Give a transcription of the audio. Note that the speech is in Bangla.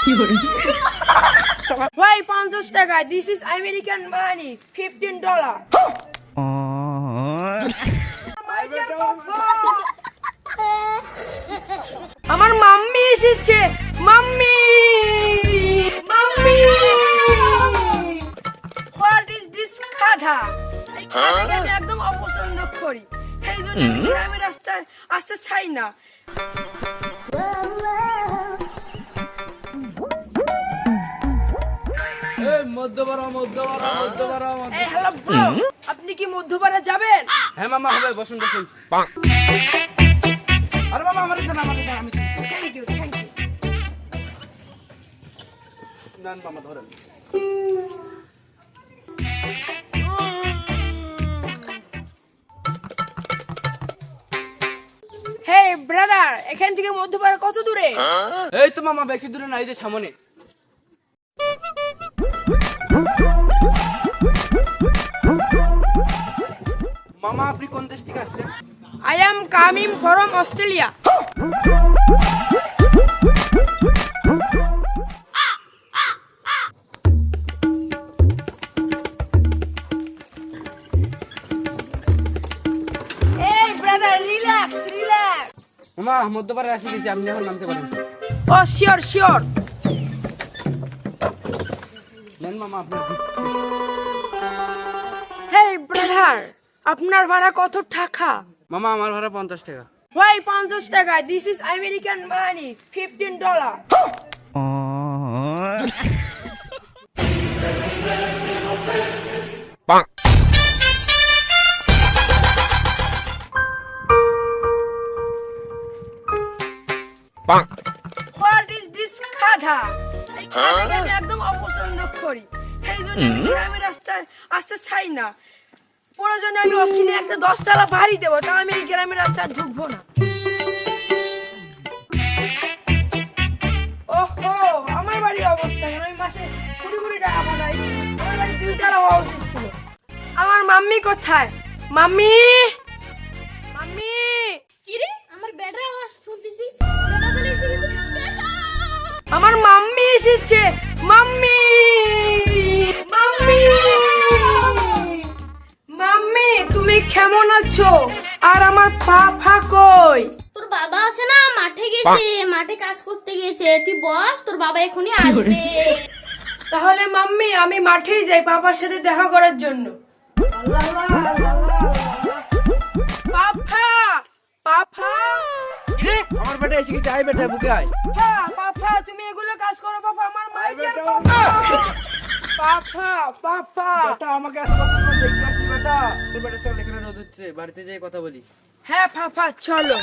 ভাই পঞ্চাশ টাকা। This is American money fifteen dollar আমার মাম্মি এসেছে। Mummy! Mummy! What is this খাধা এই খাধাকে আমি একদম অপছন্দ করি। সেই জন্য আমি রাস্তায় আসতে চাই না। মধ্যপাড়া মধ্যপাড়া মধ্যপাড়া এই হ্যালো ব্রো আপনি কি মধ্যপাড়া যাবেন? হ্যাঁ মামা হবে বসুন বসুন। আরে মামা আমার দেন আমার দেন আমি থ্যাংক ইউ থ্যাংক ইউ নেন মামা ধরেন। হে ব্রাদার এখান থেকে মধ্যপাড়া কত দূরে? এই তো মামা বেশি দূরে নাই যে সামনে। মামা আপনি কোন দেশ থেকে আসলেন? I am coming from Australia মামা মধ্যপাড়ায় আসি গেছি আপনি এখন নামতে পারেন। ও শিওর শিওর নেন মামা আপনার ভিত। হে ব্রাদার আপনার ভাড়া কত টাকা? মামা আমার ভাড়া পঞ্চাশ টাকা। ভাই পঞ্চাশ টাকা this is American money fifteen dollar what is this খাধা এই খাধাকে আমি একদম অপছন্দ করি। সেই জন্য আমি গ্রামের রাস্তায় আসতে চাই না। প্রয়োজনে আমি অস্ট্রেলিয়া একটা দশতলা বাড়ি দেবো তা আমি এই গ্রামের রাস্তায় ঢুকবো না। ওহো আমার বাড়ির অবস্থা কেন আমি মাসে কুড়ি কুড়ি টাকা পাঠাই। আমার বাড়ি দুই হওয়া উচিত ছিল। আমার মাম্মি কোথায়? মাম্মি? মাম্মি? কিরে আমার ব্যাটার আওয়াজ শুনতেছি! আমার মাম্মি এসেছে। মাম্মি কেমন আছো? আর আমার পাপা কই তোর বাবা আছে না? মাঠে গেছে মাঠে কাজ করতে গেছে। তুই বস তোর বাবা এখনই আসবে। তাহলে মাম্মি আমি মাঠেই যাই বাবার সাথে দেখা করার জন্য। পাপা পাপা রে আমার বেটা এসে গেছে। আয় বেটা বুকে আয়। হ্যাঁ পাপা তুমি এগুলো কাজ করো পাপা আমার মাই বেটা। পাপা পাপা বেটা আমাকে কোনো দেখতে বেটা? চল এখানে রোদ হচ্ছে বাড়িতে যেয়ে কথা বলি। হ্যাঁ ফাফা চলো।